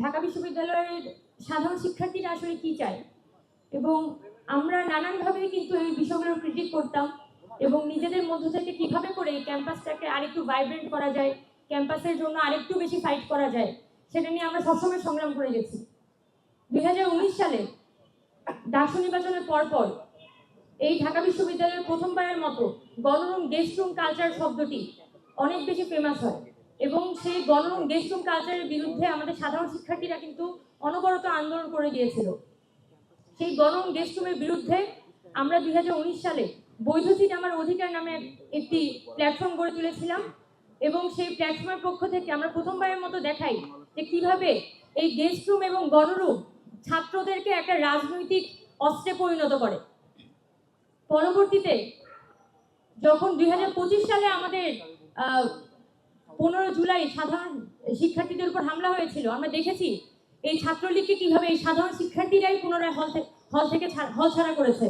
ঢাকা বিশ্ববিদ্যালয়ের সাধারণ শিক্ষার্থীরা আসলে কি চায়? এবং আমরা নানানভাবে কিন্তু এই বিষয়গুলো ক্রিটিক করতাম এবং নিজেদের মধ্য থেকে কীভাবে করে এই ক্যাম্পাসটাকে আরেকটু ভাইব্রেন্ট করা যায় ক্যাম্পাসের জন্য আরেকটু বেশি ফাইট করা যায়, সেটা নিয়ে আমরা সবসময় সংগ্রাম করে গেছি। দু হাজার উনিশ সালে ডাকসু নির্বাচনের পরপর এই ঢাকা বিশ্ববিদ্যালয়ের প্রথমবারের মতো গণরুম গেস্ট রুম কালচার শব্দটি অনেক বেশি ফেমাস হয়। এবং সেই গণ রুম কালচারের বিরুদ্ধে আমাদের সাধারণ শিক্ষার্থীরা কিন্তু অনবরত আন্দোলন করে গিয়েছিল। সেই গণরুম গেস্ট বিরুদ্ধে আমরা দুই হাজার উনিশ সালে বৈধ সিট আমার অধিকার নামে একটি প্ল্যাটফর্ম গড়ে তুলেছিলাম এবং সেই প্ল্যাটফর্মের পক্ষ থেকে আমরা প্রথমবারের মতো দেখাই যে কীভাবে এই গেস্ট রুম এবং গণরুম ছাত্রদেরকে একটা রাজনৈতিক অস্ত্রে পরিণত করে। পরবর্তীতে যখন দুই হাজার পঁচিশ সালে আমাদের পনেরো জুলাই সাধারণ শিক্ষার্থীদের উপর হামলা হয়েছিল। আমরা দেখেছি এই ছাত্রলীগকে কীভাবে এই সাধারণ শিক্ষার্থীরাই পুনরায় হল হল থেকে হল ছাড়া করেছে।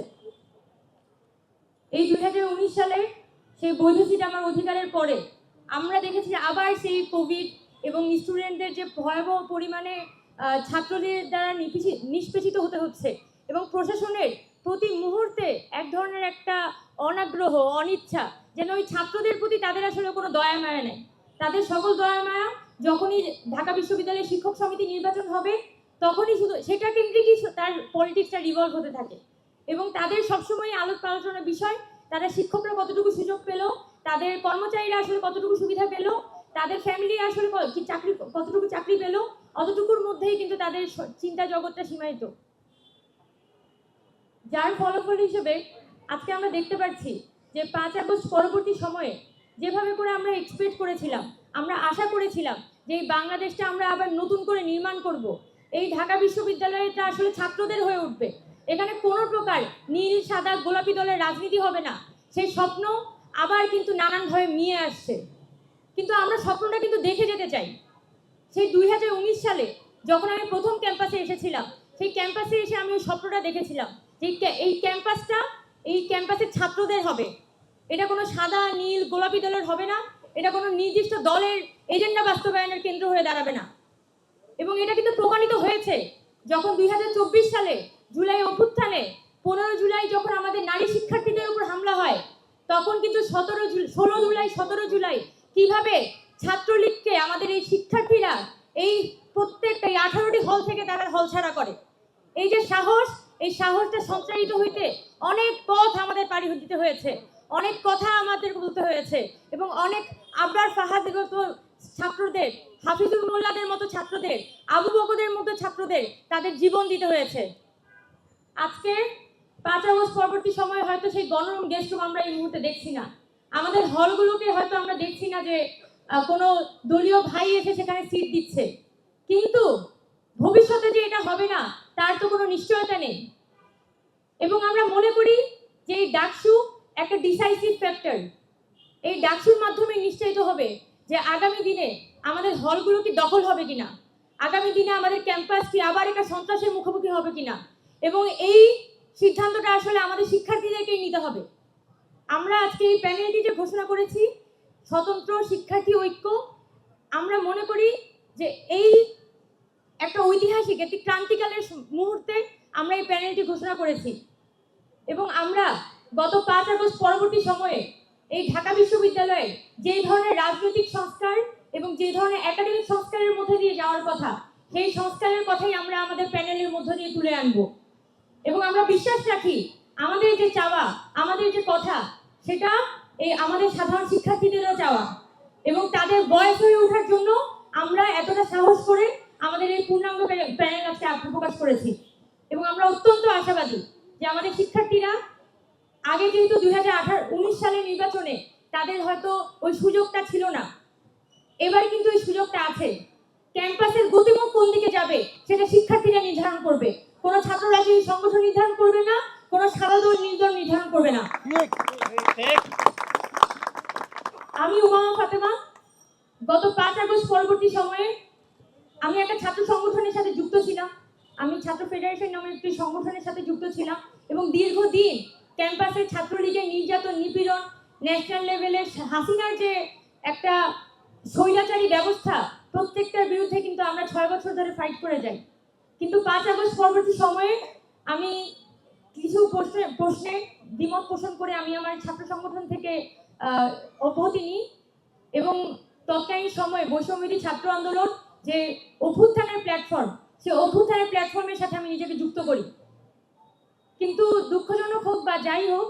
এই দুই হাজার উনিশ সালে সেই বৈধ সিট আমার অধিকারের পরে আমরা দেখেছি আবার সেই কোভিড এবং স্টুডেন্টদের যে ভয়াবহ পরিমাণে ছাত্রদের দ্বারা নিষ্পেষিত হতে হচ্ছে এবং প্রশাসনের প্রতি মুহূর্তে এক ধরনের একটা অনাগ্রহ, অনিচ্ছা, যেন ওই ছাত্রদের প্রতি তাদের আসলে কোনো দয়া মায়া নেই। তাদের সকল দয়া মায়া যখনই ঢাকা বিশ্ববিদ্যালয়ের শিক্ষক সমিতি নির্বাচন হবে, তখনই শুধু সেটা কেন্দ্রিকই তার পলিটিক্সটা রিভলভ হতে থাকে। এবং তাদের সবসময় আলোচ আলোচনার বিষয় তারা শিক্ষকরা কতটুকু সুযোগ পেল, তাদের কর্মচারীরা আসলে কতটুকু সুবিধা পেল, তাদের ফ্যামিলি আসলে কি চাকরি, কতটুকু চাকরি পেল, অতটুকুর মধ্যেই কিন্তু তাদের চিন্তা জগৎটা সীমায়িত। যার ফলাফল হিসেবে আজকে আমরা দেখতে পাচ্ছি যে পাঁচ আগস্ট পরবর্তী সময়ে যেভাবে করে আমরা এক্সপেক্ট করেছিলাম, আমরা আশা করেছিলাম যে এই বাংলাদেশটা আমরা আবার নতুন করে নির্মাণ করব। এই ঢাকা বিশ্ববিদ্যালয়টা আসলে ছাত্রদের হয়ে উঠবে। এখানে কোনো প্রকার নীল, সাদা, গোলাপি দলের রাজনীতি হবে না। সেই স্বপ্ন আবার কিন্তু নানানভাবে নিয়ে আসছে। কিন্তু আমরা স্বপ্নটা কিন্তু দেখে যেতে চাই। সেই দুই হাজার উনিশ সালে যখন আমি প্রথম ক্যাম্পাসে এসেছিলাম, সেই ক্যাম্পাসে এসে আমি ওই স্বপ্নটা দেখেছিলাম যে এই ক্যাম্পাসটা, এই ক্যাম্পাসের ছাত্রদের হবে। এটা কোনো সাদা, নীল, গোলাপি দলের হবে না। এটা কোনো নির্দিষ্ট দলের এজেন্ডা বাস্তবায়নের কেন্দ্র হয়ে দাঁড়াবে না। এবং এটা কিন্তু প্রমাণিত হয়েছে। যখন দুই হাজার চব্বিশ সালে জুলাই অভ্যুত্থানে, পনেরো জুলাই যখন আমাদের নারী শিক্ষার্থীদের উপর হামলা হয়, তখন কিন্তু সতেরো ষোলো জুলাই, সতেরো জুলাই কীভাবে ছাত্রলীগকে, আমাদের এই শিক্ষার্থীরা এই প্রত্যেকটা এই আঠারোটি হল থেকে তারা হল ছাড়া করে। এই যে সাহস, এই সাহসটা সঞ্চারিত হইতে অনেক পথ আমাদের পাড়ি দিতে হয়েছে। অনেক কথা আমাদের বলতে হয়েছে এবং অনেক আবরার ফাহাদের মতো ছাত্রদের হাফিজুল মোল্লাদের মতো ছাত্রদের, আবু বকদের মতো ছাত্রদের তাদের জীবন দিতে হয়েছে। আজকে পাঁচ আগস্ট পরবর্তী সময়ে হয়তো সেই গণরুম গেস্ট রুম আমরা এই মুহূর্তে দেখছি না। আমাদের হলগুলোকে হয়তো আমরা দেখছি না যে কোনো দলীয় ভাই এসে সেখানে সিট দিচ্ছে। কিন্তু ভবিষ্যতে যে এটা হবে না, তার তো কোনো নিশ্চয়তা নেই। এবং আমরা মনে করি যে এই ডাকসু একটা ডিসাইসিভ ফ্যাক্টর এই ডাকসুর মাধ্যমে নিশ্চয়িত হবে যে আগামী দিনে আমাদের হলগুলো কি দখল হবে কিনা। আগামী দিনে আমাদের ক্যাম্পাস কি আবার একটা সন্ত্রাসের মুখোমুখি হবে কিনা। এবং এই সিদ্ধান্তটা আসলে আমাদের শিক্ষার্থীদেরকেই নিতে হবে। আমরা আজকে এই প্যানেলটি যে ঘোষণা করেছি, স্বতন্ত্র শিক্ষার্থী ঐক্য, আমরা মনে করি যে এই একটা ঐতিহাসিক, একটি ক্রান্তিকালের মুহূর্তে আমরা এই প্যানেলটি ঘোষণা করেছি। এবং আমরা গত পাঁচ আগস্ট পরবর্তী সময়ে এই ঢাকা বিশ্ববিদ্যালয়ে যে ধরনের রাজনৈতিক সংস্কার এবং যে ধরনের একাডেমিক সংস্কারের মধ্যে দিয়ে যাওয়ার কথা, সেই সংস্কারের কথাই আমরা আমাদের প্যানেলের মধ্য দিয়ে তুলে আনব। এবং আমরা বিশ্বাস রাখি, আমাদের যে চাওয়া, আমাদের যে কথা, সেটা এই আমাদের সাধারণ শিক্ষার্থীদেরও চাওয়া। এবং তাদের বয়স হয়ে ওঠার জন্য আমরা এতটা সাহস করে আমাদের এই পূর্ণাঙ্গ প্যা- প্যানেল আজকে আত্মপ্রকাশ করেছি। এবং আমরা অত্যন্ত আশাবাদী যে আমাদের শিক্ষার্থীরা আগে যেহেতু দুই হাজার সালের নির্বাচনে তাদের হয়তো ওই সুযোগটা ছিল না। এবার কিন্তু ওই সুযোগটা আছে। ক্যাম্পাসের গতিমুখ কোন দিকে যাবে, সেটা শিক্ষার্থীরা নির্ধারণ করবে। কোনো ছাত্র রাজনীতি সংগঠন নির্ধারণ করবে না, কোনো সারা দল নির্দল নির্ধারণ করবে না। আমি উমামা ফাতেমা, গত পাঁচ আগস্ট পরবর্তী সময়ে আমি একটা ছাত্র সংগঠনের সাথে যুক্ত ছিলাম। আমি ছাত্র ফেডারেশন নামের একটি সংগঠনের সাথে যুক্ত ছিলাম এবং দীর্ঘদিন ক্যাম্পাসে ছাত্রলীগের নির্যাতন, নিপীড়ন, ন্যাশনাল লেভেলে হাসিনার যে একটা স্বৈরাচারী ব্যবস্থা, প্রত্যেকটার বিরুদ্ধে কিন্তু আমরা ছয় বছর ধরে ফাইট করে যাই। কিন্তু পাঁচ আগস্ট পরবর্তী সময়ে আমি কিছু প্রশ্নে প্রশ্নে দ্বিমত পোষণ করে আমি আমার ছাত্র সংগঠন থেকে অব্যাহতি নিই এবং তৎকালীন সময়ে বৈষম্যবিধি ছাত্র আন্দোলন যে অভ্যুত্থানের প্ল্যাটফর্ম সে অভ্যুত্থানের প্ল্যাটফর্মের সাথে আমি নিজেকে যুক্ত করি। কিন্তু দুঃখজনক হোক বা যাই হোক,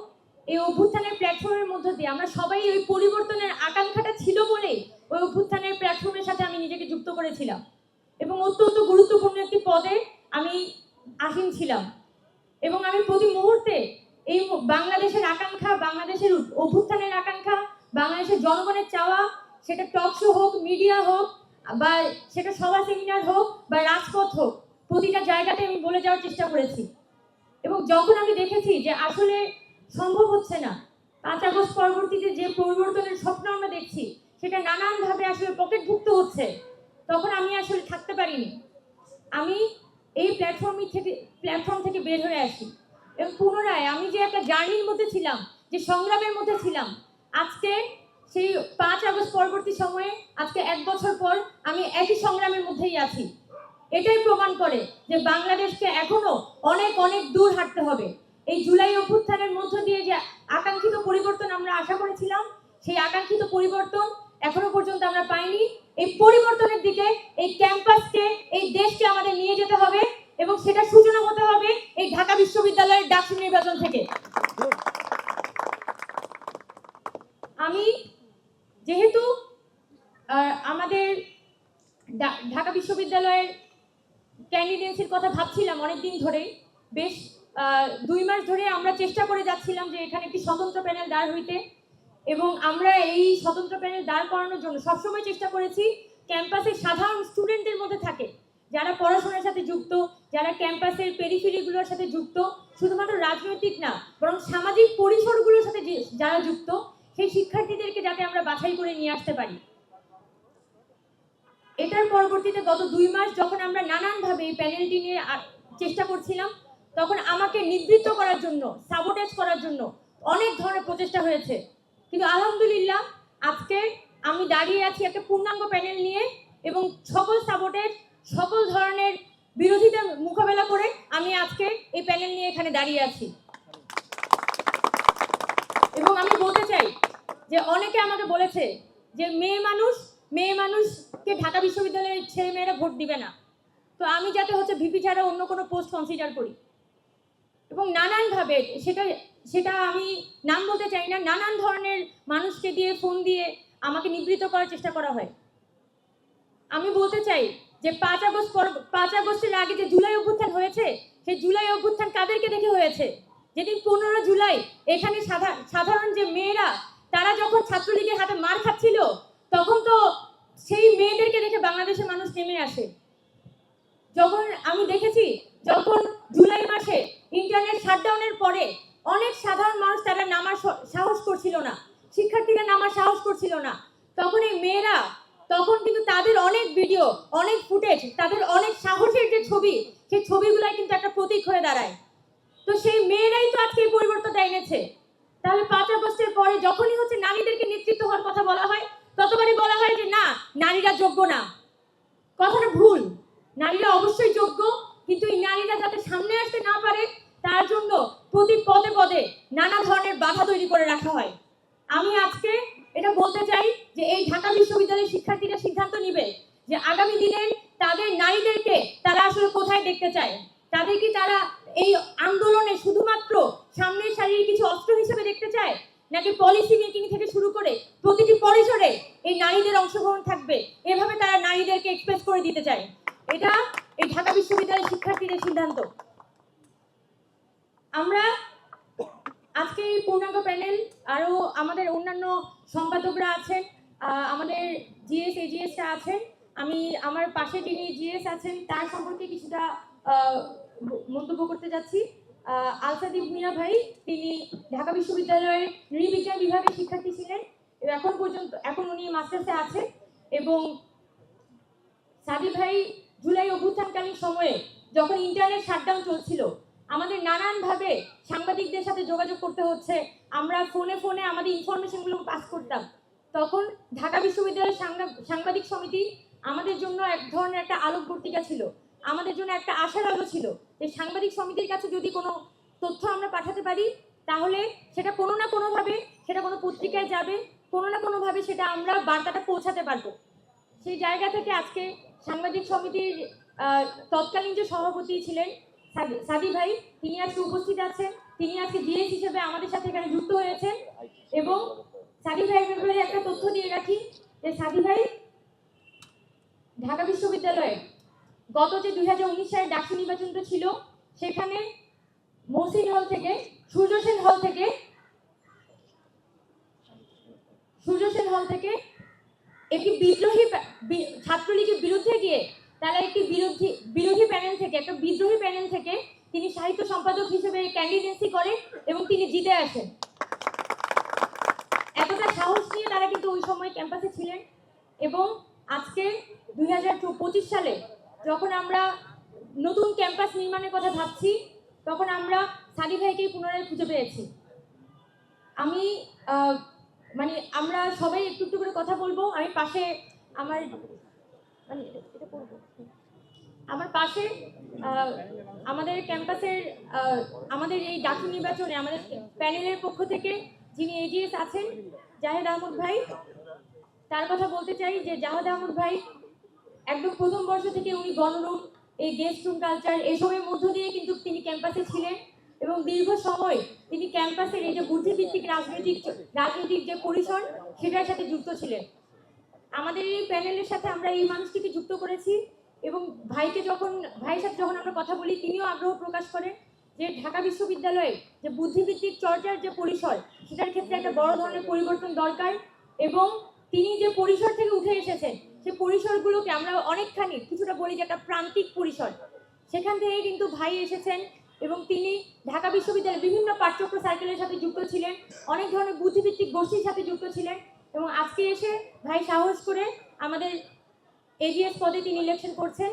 এই অভ্যুত্থানের প্ল্যাটফর্মের মধ্য দিয়ে আমরা সবাই ওই পরিবর্তনের আকাঙ্ক্ষাটা ছিল বলেই ওই অভ্যুত্থানের প্ল্যাটফর্মের সাথে আমি নিজেকে যুক্ত করেছিলাম। এবং অত্যন্ত গুরুত্বপূর্ণ একটি পদে আমি আসীন ছিলাম। এবং আমি প্রতি মুহূর্তে এই বাংলাদেশের আকাঙ্ক্ষা, বাংলাদেশের অভ্যুত্থানের আকাঙ্ক্ষা, বাংলাদেশের জনগণের চাওয়া, সেটা টক শো হোক মিডিয়া হোক, বা সেটা সভা সেমিনার হোক, বা রাজপথ হোক, প্রতিটা জায়গাতে আমি বলে যাওয়ার চেষ্টা করেছি। এবং যখন আমি দেখেছি যে আসলে সম্ভব হচ্ছে না, পাঁচ আগস্ট পরবর্তীতে যে পরিবর্তনের স্বপ্ন আমরা দেখছি, সেটা নানানভাবে আসলে পকেটভুক্ত হচ্ছে, তখন আমি আসলে থাকতে পারিনি। আমি এই প্ল্যাটফর্ম থেকে প্ল্যাটফর্ম থেকে বের হয়ে আসি। এবং পুনরায় আমি যে একটা জার্নির মধ্যে ছিলাম, যে সংগ্রামের মধ্যে ছিলাম, আজকে সেই পাঁচ আগস্ট পরবর্তী সময়ে, আজকে এক বছর পর আমি একই সংগ্রামের মধ্যেই আছি। এটাই প্রমাণ করে যে বাংলাদেশকে এখনও অনেক অনেক দূর হাঁটতে হবে। এই জুলাই অভ্যুত্থানের মধ্য দিয়ে যে আকাঙ্ক্ষিত পরিবর্তন আমরা আশা করেছিলাম, সেই আকাঙ্ক্ষিত পরিবর্তন এখনও পর্যন্ত আমরা পাইনি। এই পরিবর্তনের দিকে এই ক্যাম্পাসকে, এই দেশকে আমাদের নিয়ে যেতে হবে এবং সেটা সূচনা হতে হবে এই ঢাকা বিশ্ববিদ্যালয়ের ডাকসু নির্বাচন থেকে। আমি যেহেতু আমাদের ঢাকা বিশ্ববিদ্যালয়ের ক্যান্ডিডেন্সির কথা ভাবছিলাম অনেক দিন ধরেই। বেশ দুই মাস ধরে আমরা চেষ্টা করে যাচ্ছিলাম যে এখানে একটি স্বতন্ত্র প্যানেল দাঁড় হইতে। এবং আমরা এই স্বতন্ত্র প্যানেল দাঁড় করানোর জন্য সবসময় চেষ্টা করেছি ক্যাম্পাসের সাধারণ স্টুডেন্টদের মধ্যে থাকে, যারা পড়াশোনার সাথে যুক্ত, যারা ক্যাম্পাসের পেরিফেরিগুলোর সাথে যুক্ত, শুধুমাত্র রাজনৈতিক না, বরং সামাজিক পরিসরগুলোর সাথে যারা যুক্ত, সেই শিক্ষার্থীদেরকে যাতে আমরা বাছাই করে নিয়ে আসতে পারি। এটার পরবর্তীতে গত দুই মাস যখন আমরা নানানভাবে এই প্যানেলটি নিয়ে চেষ্টা করছিলাম, তখন আমাকে নিবৃত্ত করার জন্য সাবোটেজ করার জন্য অনেক ধরনের প্রচেষ্টা হয়েছে। কিন্তু আলহামদুলিল্লাহ, আজকে আমি দাঁড়িয়ে আছি একটা পূর্ণাঙ্গ প্যানেল নিয়ে এবং সকল সাবোটেজ সকল ধরনের বিরোধিতা মোকাবেলা করে আমি আজকে এই প্যানেল নিয়ে এখানে দাঁড়িয়ে আছি। এবং আমি বলতে চাই যে অনেকে আমাকে বলেছে যে মেয়ে মানুষ মেয়ে মানুষকে ঢাকা বিশ্ববিদ্যালয়ের ছেলে মেয়েরা ভোট দিবে না। তো আমি যাতে হচ্ছে ভিপি ছাড়া অন্য কোনো পোস্ট কনসিডার করি। এবং নানানভাবে সেটা সেটা আমি নাম বলতে চাই না, নানান ধরনের মানুষকে দিয়ে ফোন দিয়ে আমাকে নিবৃত করার চেষ্টা করা হয়। আমি বলতে চাই যে পাঁচ আগস্ট পর, পাঁচ আগস্টের আগে যে জুলাই অভ্যুত্থান হয়েছে, সেই জুলাই অভ্যুত্থান কাদেরকে দেখে হয়েছে? যেদিন পনেরো জুলাই এখানে সাধা- সাধারণ যে মেয়েরা, তারা যখন ছাত্রলীগের হাতে মার খাচ্ছিল তখন তো সেই মেয়েদেরকে দেখে বাংলাদেশের মানুষ নেমে আসে। যখন আমি দেখেছি, যখন জুলাই মাসে ইন্টারনেট শাটডাউনের পরে অনেক সাধারণ মানুষ তারা নামার সাহস করছিল না। শিক্ষার্থীরা নামার সাহস করছিল না। তখন এই মেয়েরা, তখন কিন্তু তাদের অনেক ভিডিও অনেক ফুটেজ তাদের অনেক সাহসের যে ছবি, সেই ছবিগুলাই কিন্তু একটা প্রতীক হয়ে দাঁড়ায়। তো সেই মেয়েরাই তো আজকে পরিবর্তনটা এনেছে। তাহলে পাঁচ আগস্টের পরে যখনই হচ্ছে নারীদেরকে নেতৃত্ব হওয়ার কথা বলা হয় ততবারই বলা হয় যে না, নারীরা যোগ্য না। কথাটা ভুল। নারীরা অবশ্যই যোগ্য, কিন্তু এই নারীরা যাতে সামনে আসতে না পারে, তার জন্য প্রতি পদে পদে নানা ধরনের বাধা তৈরি করে রাখা হয়। আমি আজকে এটা বলতে চাই যে এই ঢাকা বিশ্ববিদ্যালয়ের শিক্ষার্থীরা সিদ্ধান্ত নিবে যে আগামী দিনের তাদের নারীদেরকে তারা আসলে কোথায় দেখতে চায়। তাদের কি তারা এই আন্দোলনে শুধুমাত্র সামনের সারির কিছু অস্ত্র হিসেবে দেখতে চায়? নাকি পলিসি মেকিং থেকে শুরু করে প্রতিটি পরিসরে এই নারীদের অংশগ্রহণ থাকবে? এভাবে তারা নারীদেরকে এক্সপ্রেস করে দিতে চায়। এটা এই ঢাকা বিশ্ববিদ্যালয়ের শিক্ষার্থীদের সিদ্ধান্ত। আমরা আজকে এই পূর্ণাঙ্গ প্যানেল, আরও আমাদের অন্যান্য সম্পাদকরা আছেন আমাদের জিএস এজিএসটা আছেন, আমি আমার পাশে যিনি জিএস আছেন, তার সম্পর্কে কিছুটা মন্তব্য করতে যাচ্ছি। আলসাদিব মিয়া ভাই, তিনি ঢাকা বিশ্ববিদ্যালয়ের নৃবিজ্ঞান বিভাগের শিক্ষার্থী ছিলেন। এখন পর্যন্ত, এখন উনি মাস্টার্সে আছেন। এবং সাদি ভাই জুলাই অভ্যুত্থানকালীন সময়ে যখন ইন্টারনেট শাটডাউন চলছিল, আমাদের নানানভাবে সাংবাদিকদের সাথে যোগাযোগ করতে হচ্ছে। আমরা ফোনে ফোনে আমাদের ইনফরমেশনগুলো পাস করতাম। তখন ঢাকা বিশ্ববিদ্যালয়ের সাংবা- সাংবাদিক সমিতি আমাদের জন্য এক ধরনের একটা আলোকবর্তিকা ছিল। আমাদের জন্য একটা আশার আলো ছিল। যে সাংবাদিক সমিতির কাছে যদি কোনো তথ্য আমরা পাঠাতে পারি, তাহলে সেটা কোনো না কোনোভাবে সেটা কোনো পত্রিকায় যাবে, কোনো না কোনোভাবে সেটা আমরা বার্তাটা পৌঁছাতে পারব। সেই জায়গা থেকে আজকে সাংবাদিক সমিতির তৎকালীন যে সভাপতি ছিলেন সাদি- ভাই, তিনি আজকে উপস্থিত আছেন। তিনি আজকে জিএস হিসেবে আমাদের সাথে এখানে যুক্ত হয়েছেন এবং সাদি ভাইয়ের ব্যাপারে একটা তথ্য দিয়ে রাখি যে সাদি ভাই ঢাকা বিশ্ববিদ্যালয়ে গত যে দুই হাজার উনিশ সালের ডাকসু নির্বাচনটা ছিল, সেখানে মহসিন হল থেকে, সূর্য সেন হল থেকে, সূর্য সেন হল থেকে একটি বিদ্রোহী ছাত্রলীগের বিরুদ্ধে গিয়ে তারা একটি বিরোধী বিরোধী প্যানেল থেকে, একটা বিদ্রোহী প্যানেল থেকে তিনি সাহিত্য সম্পাদক হিসেবে ক্যান্ডিডেন্সি করে এবং তিনি জিতে আসেন। এতটা সাহস নিয়ে তারা কিন্তু ওই সময় ক্যাম্পাসে ছিলেন এবং আজকে দুই হাজার পঁচিশ সালে যখন আমরা নতুন ক্যাম্পাস নির্মাণের কথা ভাবছি, তখন আমরা সাদি ভাইকেই পুনরায় খুঁজে পেয়েছি। আমি মানে আমরা সবাই একটু একটু করে কথা বলব। আমি পাশে আমার মানে আমার পাশে আমাদের ক্যাম্পাসের আমাদের এই ডাকু নির্বাচনে, আমাদের প্যানেলের পক্ষ থেকে যিনি এজিএস আছেন, জাহেদ আহমদ ভাই, তার কথা বলতে চাই যে জাহেদ আহমদ ভাই একদম প্রথম বর্ষ থেকে উনি গণরূপ এই গেস্ট রুম কালচার এসবের মধ্য দিয়ে কিন্তু তিনি ক্যাম্পাসে ছিলেন এবং দীর্ঘ সময় তিনি ক্যাম্পাসের এই যে বুদ্ধিভিত্তিক রাজনৈতিক রাজনৈতিক যে পরিসর, সেটার সাথে যুক্ত ছিলেন। আমাদের এই প্যানেলের সাথে আমরা এই মানুষটিকে যুক্ত করেছি এবং ভাইকে যখন, ভাইয়ের সাথে যখন আমরা কথা বলি, তিনিও আগ্রহ প্রকাশ করেন যে ঢাকা বিশ্ববিদ্যালয়ে যে বুদ্ধিভিত্তিক চর্চার যে পরিসর, সেটার ক্ষেত্রে একটা বড় ধরনের পরিবর্তন দরকার এবং তিনি যে পরিসর থেকে উঠে এসেছেন সেই পরিসরগুলোকে আমরা অনেকখানি, কিছুটা বলি যে একটা প্রান্তিক পরিসর। সেখান থেকেই কিন্তু ভাই এসেছেন এবং তিনি ঢাকা বিশ্ববিদ্যালয়ের বিভিন্ন পাঠ্যক্রম সার্কেলের সাথে যুক্ত ছিলেন, অনেক ধরনের বুদ্ধিভিত্তিক গোষ্ঠীর সাথে যুক্ত ছিলেন এবং আজকে এসে ভাই সাহস করে আমাদের এজিএস পদে তিনি ইলেকশন করছেন।